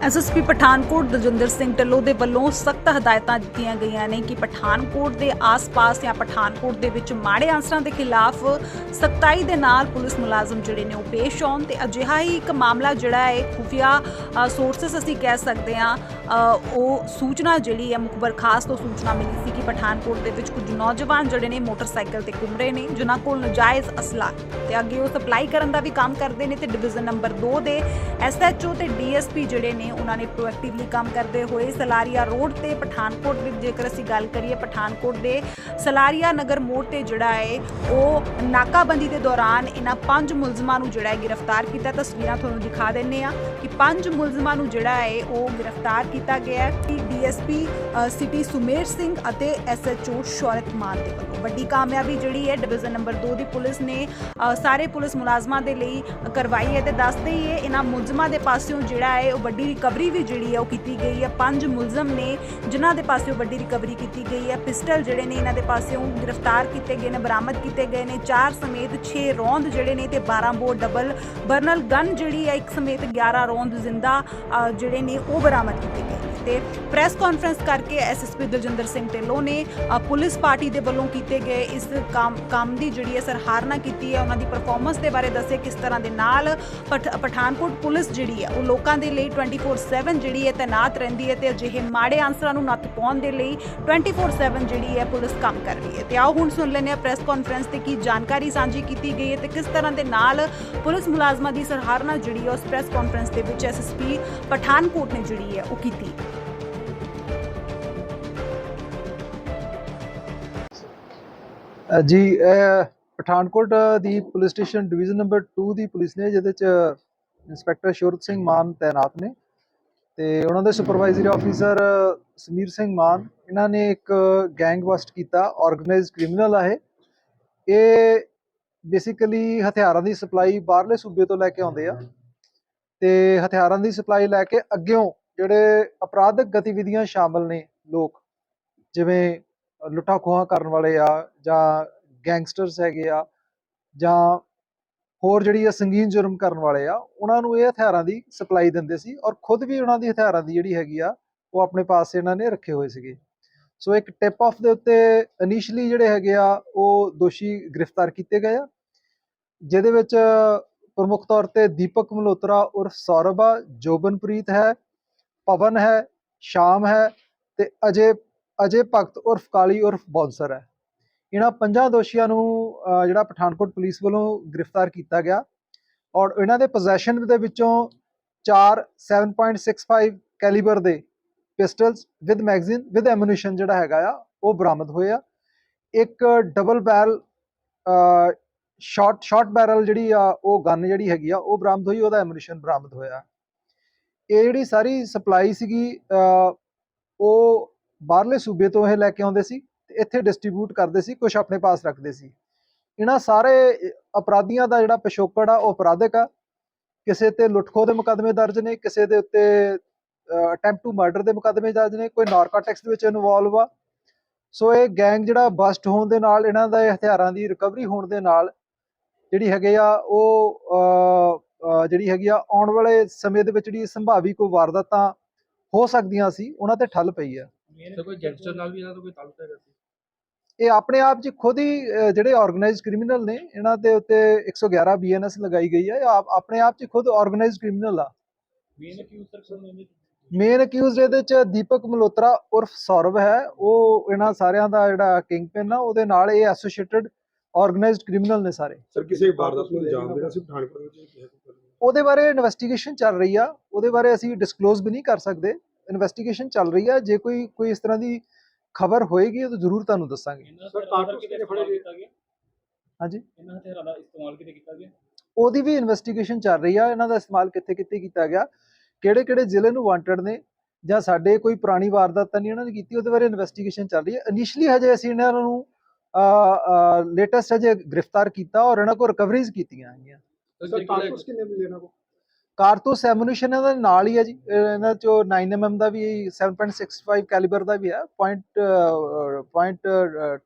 SSP Pathankot ਦਜਿੰਦਰ Singh Dhillon ਦੇ ਵੱਲੋਂ ਸਖਤ ਹਦਾਇਤਾਂ ਦਿੱਤੀਆਂ ਗਈਆਂ ਨੇ ਕਿ ਪਠਾਨਕੋਟ ਦੇ ਆਸ-ਪਾਸ ਜਾਂ ਪਠਾਨਕੋਟ ਦੇ ਵਿੱਚ ਮਾੜੇ ਅਨਸਰਾਂ ਦੇ ਖਿਲਾਫ ਸਖਤਾਈ ਦੇ ਨਾਲ ਪੁਲਿਸ ਮੁਲਾਜ਼ਮ ਜਿਹੜੇ ਨੇ ਉਹ ਪੇਸ਼ ਆਉਣ ਤੇ ਅਜਿਹਾ ਹੀ ਇੱਕ ਮਾਮਲਾ ਜਿਹੜਾ ਹੈ, ਖੁਫੀਆ ਸੋਰਸਸ ਅਸੀਂ ਕਹਿ ਸਕਦੇ ਹਾਂ ਉਹ ਸੂਚਨਾ ਜਿਹੜੀ ਹੈ ਮੁਖਬਰ ਖਾਸ ਤੋਂ ਸੂਚਨਾ ਮਿਲੀ ਸੀ ਕਿ ਪਠਾਨਕੋਟ ਦੇ ਵਿੱਚ ਕੁਝ ਨੌਜਵਾਨ ਜਿਹੜੇ ਨੇ ਮੋਟਰਸਾਈਕਲ ਤੇ ਘੁੰਮ ਰਹੇ ਨੇ, ਜਿਨ੍ਹਾਂ ਕੋਲ ਨਜਾਇਜ਼ ਅਸਲਾ ਤੇ ਅੱਗੇ ਉਹ ਸਪਲਾਈ ਕਰਨ ਦਾ ਵੀ ਕੰਮ ਕਰਦੇ ਨੇ ਤੇ ਡਿਵੀਜ਼ਨ ਨੰਬਰ 2 ਦੇ ਐਸਐਚਓ ਤੇ ਡੀਐਸਪੀ ਜਿਹੜੇ ਨੇ ਉਹਨਾਂ ਨੇ ਪ੍ਰੋਐਕਟਿਵਲੀ ਕੰਮ ਕਰਦੇ ਹੋਏ ਸਲਾਰੀਆ ਰੋਡ ਤੇ ਪਠਾਨਕੋਟ ਵਿੱਚ ਜੇਕਰ ਅਸੀਂ ਗੱਲ ਕਰੀਏ ਪਠਾਨਕੋਟ ਦੇ ਸਲਾਰੀਆ ਨਗਰ ਮੋੜ ਤੇ ਜਿਹੜਾ ਹੈ, ਉਹ ਨਾਕਾਬੰਦੀ ਦੇ ਦੌਰਾਨ ਇਹਨਾਂ ਪੰਜ ਮੁਲਜ਼ਮਾਂ ਨੂੰ ਜਿਹੜਾ ਹੈ ਗ੍ਰਿਫਤਾਰ ਕੀਤਾ। ਤਸਵੀਰਾਂ ਤੁਹਾਨੂੰ ਦਿਖਾ ਦਿੰਨੇ ਆ ਕਿ ਪੰਜ ਮੁਲਜ਼ਮਾਂ ਨੂੰ ਜਿਹੜਾ ਹੈ, ਉਹ ਗ੍ਰਿਫਤਾਰ ਕੀਤਾ ਗਿਆ ਹੈ। ਕਿ ਡੀਐਸਪੀ ਸਿਟੀ ਸੁਮੇਰ ਸਿੰਘ ਅਤੇ ਐਸਐਚਓ ਸ਼ੌਰਤ ਮਾਨ ਦੇ ਵੱਲੋਂ। ਵੱਡੀ ਕਾਮਯਾਬੀ ਜਿਹੜੀ ਹੈ, ਡਿਵੀਜ਼ਨ ਨੰਬਰ 2 ਦੀ ਪੁਲਿਸ ਨੇ ਸਾਰੇ ਪੁਲਿਸ ਮੁਲਾਜ਼ਮਾਂ ਦੇ ਲਈ ਕਰਵਾਈ ਹੈ। ਤੇ ਦੱਸਦੇ ਹੀ ਹੈ, ਇਹਨਾਂ ਮੁਲਜ਼ਮਾਂ ਦੇ ਪਾਸਿਓਂ ਜਿਹੜਾ ਹੈ, ਉਹ ਵੱਡੀ ਰਿਕਵਰੀ ਵੀ ਜਿਹੜੀ ਹੈ ਉਹ ਕੀਤੀ ਗਈ ਹੈ। ਪੰਜ ਮੁਲਜ਼ਮ ਨੇ ਜਿਨ੍ਹਾਂ ਦੇ ਪਾਸਿਓਂ ਵੱਡੀ ਰਿਕਵਰੀ ਕੀਤੀ ਗਈ ਹੈ। ਪਿਸਟਲ ਜਿਹੜੇ ਨੇ ਇਹਨਾਂ ਦੇ ਪਾਸਿਓਂ ਗ੍ਰਿਫਤਾਰ ਕੀਤੇ ਗਏ ਨੇ, ਬਰਾਮਦ ਕੀਤੇ ਗਏ ਨੇ। ਚਾਰ ਸਮੇਤ 6 ਰੌਂਦ ਜਿਹੜੇ ਨੇ ਤੇ 12 ਬੋਰ ਡਬਲ ਬਰਨਲ ਗਨ ਜਿਹੜੀ ਹੈ, ਇੱਕ ਸਮੇਤ 11 ਰੌਂਦ ਜ਼ਿੰਦਾ ਜਿਹੜੇ ਨੇ ਉਹ ਬਰਾਮਦ ਕੀਤੇ ਗਏ। ਤੇ ਪ੍ਰੈਸ ਕਾਨਫਰੰਸ ਕਰਕੇ ਐਸਐਸਪੀ ਦਲਜਿੰਦਰ ਸਿੰਘ ਢਿੱਲੋਂ ਨੇ ਪੁਲਿਸ ਪਾਰਟੀ ਦੇ ਵੱਲੋਂ ਕੀਤੇ ਗਏ ਇਸ ਕੰਮ ਕੰਮ ਦੀ ਜਿਹੜੀ ਹੈ ਸਰਹਾਰਨਾ ਕੀਤੀ ਹੈ, ਉਹਨਾਂ ਦੀ ਪਰਫਾਰਮੈਂਸ ਦੇ ਬਾਰੇ ਦੱਸੇ ਕਿਸ ਤਰ੍ਹਾਂ ਦੇ ਨਾਲ ਪਠ- ਪਠਾਨਕੋਟ ਪੁਲਿਸ ਜਿਹੜੀ ਹੈ, ਉਹ ਲੋਕਾਂ ਦੇ ਲਈ 24/7 ਜਿਹੜੀ ਹੈ ਤਾਇਨਾਤ ਰਹਿੰਦੀ ਹੈ ਤੇ ਅਜਿਹੇ ਮਾੜੇ ਆਂਸਰਾਂ ਨੂੰ ਨੱਥ ਪਾਉਣ ਦੇ ਲਈ 24/7 ਜਿਹੜੀ ਹੈ ਪੁਲਿਸ ਕੰਮ ਕਰ ਰਹੀ ਹੈ। ਤੇ ਆਓ ਹੁਣ ਸੁਣ ਲੈਂਦੇ ਹਾਂ ਪ੍ਰੈਸ ਕਾਨਫਰੰਸ ਤੇ ਕੀ ਜਾਣਕਾਰੀ ਸਾਂਝੀ ਕੀਤੀ ਗਈ ਹੈ ਤੇ ਕਿਸ ਤਰ੍ਹਾਂ ਦੇ ਨਾਲ ਪੁਲਿਸ ਮੁਲਾਜ਼ਮਾਂ ਦੀ ਸਰਹਾਰਨਾ ਜਿਹੜੀ ਹੈ ਉਸ ਪ੍ਰੈਸ ਕਾਨਫਰੰਸ ਦੇ ਵਿੱਚ ਐਸਐਸਪੀ ਪਠਾਨਕੋਟ ਨੇ ਜਿਹੜੀ ਹੈ ਉਹ ਕੀਤੀ। ਜੀ ਪਠਾਨਕੋਟ ਦੀ ਪੁਲਿਸ ਸਟੇਸ਼ਨ ਡਿਵੀਜ਼ਨ ਨੰਬਰ 2 ਦੀ ਪੁਲਿਸ ਨੇ, ਜਿਹਦੇ ਚ ਇੰਸਪੈਕਟਰ ਸ਼ੁਰਤ ਸਿੰਘ ਮਾਨ ਤਾਇਨਾਤ ਨੇ ਤੇ ਉਹਨਾਂ ਦੇ ਸੁਪਰਵਾਈਜ਼ਰੀ ਆਫੀਸਰ ਸਮੀਰ ਸਿੰਘ ਮਾਨ, ਇਹਨਾਂ ਨੇ ਇੱਕ ਗੈਂਗ ਬਸਟ ਕੀਤਾ ਆਰਗੇਨਾਈਜ਼ਡ ਕ੍ਰਿਮੀਨਲ ਆ ਇਹ। ਇਹ ਬੇਸਿਕਲੀ ਹਥਿਆਰਾਂ ਦੀ ਸਪਲਾਈ ਬਾਹਰਲੇ ਸੂਬੇ ਤੋਂ ਲੈ ਕੇ ਆਉਂਦੇ ਆ ਤੇ ਹਥਿਆਰਾਂ ਦੀ ਸਪਲਾਈ ਲੈ ਕੇ ਅੱਗਿਓਂ ਜਿਹੜੇ ਅਪਰਾਧਿਕ ਗਤੀਵਿਧੀਆਂ ਸ਼ਾਮਲ ਨੇ ਲੋਕ, ਜਿਵੇਂ ਲੁੱਟਾਂ ਖੋਹਾਂ ਕਰਨ ਵਾਲੇ ਆ ਜਾਂ ਗੈਂਗਸਟਰਸ ਹੈਗੇ ਆ ਜਾਂ ਹੋਰ ਜਿਹੜੀ ਆ ਸੰਗੀਨ ਜੁਰਮ ਕਰਨ ਵਾਲੇ ਆ, ਉਹਨਾਂ ਨੂੰ ਇਹ ਹਥਿਆਰਾਂ ਦੀ ਸਪਲਾਈ ਦਿੰਦੇ ਸੀ ਔਰ ਖੁਦ ਵੀ ਉਹਨਾਂ ਦੀ ਹਥਿਆਰਾਂ ਦੀ ਜਿਹੜੀ ਹੈਗੀ ਆ, ਉਹ ਆਪਣੇ ਪਾਸ ਇਹਨਾਂ ਨੇ ਰੱਖੇ ਹੋਏ ਸੀਗੇ। ਸੋ ਇੱਕ ਟਿਪ ਆਫ ਦੇ ਉੱਤੇ ਇਨੀਸ਼ੀਅਲੀ ਜਿਹੜੇ ਹੈਗੇ ਆ, ਉਹ ਦੋਸ਼ੀ ਗ੍ਰਿਫਤਾਰ ਕੀਤੇ ਗਏ ਆ, ਜਿਹਦੇ ਵਿੱਚ ਪ੍ਰਮੁੱਖ ਤੌਰ ਤੇ ਦੀਪਕ ਮਲਹੋਤਰਾ ਉਰਫ ਸੌਰਭ ਆ ਜੋਬਨਪ੍ਰੀਤ ਹੈ, ਪਵਨ ਹੈ, ਸ਼ਾਮ ਹੈ ਤੇ ਅਜੇ ਅਜੇ ਭਗਤ ਉਰਫ ਕਾਲੀ ਉਰਫ ਬੌਂਸਰ ਹੈ। ਇਹਨਾਂ ਪੰਜਾਂ ਦੋਸ਼ੀਆਂ ਨੂੰ ਜਿਹੜਾ ਪਠਾਨਕੋਟ ਪੁਲਿਸ ਵੱਲੋਂ ਗ੍ਰਿਫਤਾਰ ਕੀਤਾ ਗਿਆ ਔਰ ਇਹਨਾਂ ਦੇ ਪੋਜੈਸ਼ਨ ਦੇ ਵਿੱਚੋਂ 4 7.65 ਕੈਲੀਬਰ ਦੇ pistols with magazine with ammunition ਜਿਹੜਾ ਹੈਗਾ ਆ, ਉਹ ਬਰਾਮਦ ਹੋਏ ਆ। ਇੱਕ double barrel short short barrel ਜਿਹੜੀ ਆ, ਉਹ ਗਨ ਜਿਹੜੀ ਹੈਗੀ ਆ, ਉਹ ਬਰਾਮਦ ਹੋਈ, ਉਹਦਾ ਐਮੂਨੀਸ਼ਨ ਬਰਾਮਦ ਹੋਇਆ। ਇਹ ਜਿਹੜੀ ਸਾਰੀ ਸਪਲਾਈ ਸੀਗੀ ਉਹ ਬਾਹਰਲੇ ਸੂਬੇ ਤੋਂ ਇਹ ਲੈ ਕੇ ਆਉਂਦੇ ਸੀ ਤੇ ਇੱਥੇ ਡਿਸਟ੍ਰੀਬਿਊਟ ਕਰਦੇ ਸੀ ਕੁਝ ਆਪਣੇ ਪਾਸ ਰੱਖਦੇ ਸੀ। ਇਹਨਾਂ ਸਾਰੇ ਅਪਰਾਧੀਆਂ ਦਾ ਜਿਹੜਾ ਪਿਛੋਕੜ ਆ, ਉਹ ਅਪਰਾਧਿਕ ਆ। ਕਿਸੇ ਤੇ ਲੁੱਟਖੋ ਦੇ ਮੁਕੱਦਮੇ ਦਰਜ ਨੇ, ਕਿਸੇ ਦੇ ਉੱਤੇ ਅਟੈਂਪਟ ਟੂ ਮਰਡਰ ਦੇ ਮੁਕੱਦਮੇ ਦਰਜ ਨੇ, ਕੋਈ ਨਾਰਕੋਟਿਕਸ ਦੇ ਵਿੱਚ ਇਨਵੋਲਵ ਆ। ਸੋ ਇਹ ਗੈਂਗ ਜਿਹੜਾ ਬਸਟ ਹੋਣ ਦੇ ਨਾਲ, ਇਹਨਾਂ ਦਾ ਹਥਿਆਰਾਂ ਦੀ ਰਿਕਵਰੀ ਹੋਣ ਦੇ ਨਾਲ ਜਿਹੜੀ ਹੈਗੇ ਆ, ਉਹ ਜਿਹੜੀ ਹੈਗੀ ਆ, ਆਉਣ ਵਾਲੇ ਸਮੇਂ ਦੇ ਵਿੱਚ ਜਿਹੜੀ ਸੰਭਾਵੀ ਕੋਈ ਵਾਰਦਾਤਾਂ ਹੋ ਸਕਦੀਆਂ ਸੀ, ਉਹਨਾਂ ਤੇ ਠੱਲ ਪਈ ਆ। ਤੇ ਕੋਈ ਗੈਂਗਸਟਰ ਨਾਲ ਵੀ ਇਹਨਾਂ ਦਾ ਕੋਈ ਤਾਲੁਕ ਹੈਗਾ ਸੀ? ਇਹ ਆਪਣੇ ਆਪ 'ਚ ਖੁਦ ਹੀ ਅਹ, ਜਿਹੜੇ ਆਰਗੇਨਾਈਜ਼ਡ ਕ੍ਰਿਮੀਨਲ ਨੇ ਇਹਨਾਂ ਦੇ ਉੱਤੇ 111 ਬੀਐਨਐਸ ਲਗਾਈ ਗਈ ਹੈ। ਇਹ ਆਪ ਆਪਣੇ ਆਪ 'ਚ ਖੁਦ ਆਰਗੇਨਾਈਜ਼ਡ ਕ੍ਰਿਮੀਨਲ ਆ। ਮੇਨ ਅਕਿਊਜ਼ ਮੇਨ ਅਕਿਊਜ਼ਡ ਇਹਦੇ 'ਚ ਦੀਪਕ ਮਲਹੋਤਰਾ ਉਰਫ ਸੌਰਵ ਹੈ। ਉਹ ਇਹਨਾਂ ਸਾਰਿਆਂ ਦਾ ਜਿਹੜਾ ਕਿੰਗ ਪਿਨ ਆ ਉਹਦੇ ਨਾਲ ਇਹ ਐਸੋਸੀਏਟਡ ਆਰਗੇਨਾਈਜ਼ਡ ਕ੍ਰਿਮੀਨਲ ਨੇ ਸਾਰੇ। ਸਰ ਕਿਸੇ ਵਾਰਦਾਤ ਨੂੰ ਅੰਜਾਮ ਦੇਣਾ ਸੀ ਪਠਾਨਕੋਟ ਵਿੱਚ ਕਿਸੇ ਕੋਲ ਉਹਦੇ ਬਾਰੇ ਇਨਵੈਸਟੀਗੇਸ਼ਨ ਚੱਲ ਰਹੀ ਆ। ਉਹਦੇ ਬਾਰੇ ਅਸੀਂ ਡਿਸਕਲੋਜ਼ ਵੀ ਨਹੀਂ ਕਰ ਸਕਦੇ। ਇਨਵੈਸਟੀਗੇਸ਼ਨ ਚੱਲ ਰਹੀ ਆ। ਜੇ ਕੋਈ ਕੋਈ ਇਸ ਤਰ੍ਹਾਂ ਦੀ ਖਬਰ ਹੋਏਗੀ ਤਾਂ ਜ਼ਰੂਰ ਤੁਹਾਨੂੰ ਦੱਸਾਂਗੇ। ਸਰ, ਕਾਰਤੂਸ ਕਿਤੇ ਫੜੇ ਗਏ? ਕੀਤਾ ਗਿਆ? ਹਾਂਜੀ? ਇਹਨਾਂ ਹਥਿਆਰਾਂ ਦਾ ਇਸਤੇਮਾਲ ਕਿਤੇ ਕੀਤਾ ਗਿਆ? ਉਹਦੀ ਵੀ ਇਨਵੈਸਟੀਗੇਸ਼ਨ ਚੱਲ ਰਹੀ ਆ। ਇਹਨਾਂ ਦਾ ਇਸਤੇਮਾਲ ਕਿੱਥੇ ਕਿੱਥੇ ਕੀਤਾ ਗਿਆ? ਕਿਹੜੇ ਕਿਹੜੇ ਜ਼ਿਲ੍ਹੇ ਨੂੰ ਵਾਂਟਡ ਨੇ? ਜਾਂ ਸਾਡੇ ਕੋਈ ਪੁਰਾਣੀ ਵਾਰਦਾਤ ਤਾਂ ਨਹੀਂ ਉਹਨਾਂ ਨੇ ਕੀਤੀ? ਉਹਦੇ ਬਾਰੇ ਇਨਵੈਸਟੀਗੇਸ਼ਨ ਚੱਲ ਰਹੀ ਹੈ ਇਨੀਸ਼ੀਅਲੀ ਹਜੇ ਅਸੀਂ ਇਹਨਾਂ ਨੂੰ ਲੇਟੈਸਟ ਹਜੇ ਗ੍ਰਿਫਤਾਰ ਕੀਤਾ ਔਰ ਇਹਨਾਂ ਕੋਲ ਰਿਕਵਰੀਜ਼ ਕੀਤੀਆਂ ਹੈਗੀਆਂ ਸਰ ਕਾਰਤੂਸ ਕਿੰਨੇ ਮਿਲੇ ਇਹਨਾਂ ਕੋ ਕਾਰਤੂਸ ਐਮੂਨੀਸ਼ਨ ਇਹਨਾਂ ਨਾਲ ਹੀ ਹੈ ਜੀ। ਇਹਨਾਂ ਚੋਂ 9mm ਦਾ ਵੀ 7.65 ਕੈਲੀਬਰ ਦਾ ਵੀ ਹੈ। ਪੁਆਇੰਟ ਪੁਆਇੰਟ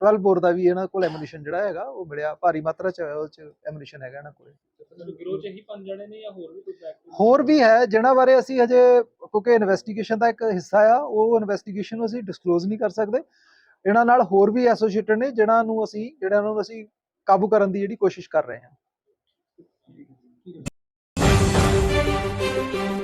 12 ਬੋਰ ਦਾ ਵੀ ਇਹਨਾਂ ਕੋਲ ਐਮੂਨੀਸ਼ਨ ਜਿਹੜਾ ਹੈਗਾ, ਉਹ ਮਿਲਿਆ। ਭਾਰੀ ਮਾਤਰਾ ਚ ਉਹ ਚ ਐਮੂਨੀਸ਼ਨ ਹੈਗਾ ਇਹਨਾਂ ਕੋਲ। ਗਿਰੋਹ ਚ ਹੀ ਪੰਜ ਜਣੇ ਨੇ ਜਾਂ ਹੋਰ ਵੀ ਕੋਈ ਹੋਰ ਵੀ ਹੈ ਜਿਨ੍ਹਾਂ ਬਾਰੇ ਅਸੀਂ ਹਜੇ, ਕਿਉਂਕਿ ਇਨਵੈਸਟੀਗੇਸ਼ਨ ਦਾ ਇੱਕ ਹਿੱਸਾ ਆ, ਉਹ ਇਨਵੈਸਟੀਗੇਸ਼ਨ ਨੂੰ ਅਸੀਂ ਡਿਸਕਲੋਜ਼ ਨਹੀਂ ਕਰ ਸਕਦੇ। ਇਹਨਾਂ ਨਾਲ ਹੋਰ ਵੀ ਐਸੋਸੀਏਟਡ ਨੇ, ਜਿਹਨਾਂ ਨੂੰ ਅਸੀਂ ਜਿਹੜਾ ਨੂੰ ਅਸੀਂ ਕਾਬੂ ਕਰਨ ਦੀ ਜਿਹੜੀ ਕੋਸ਼ਿਸ਼ ਕਰ ਰਹੇ ਹਾਂ। thank you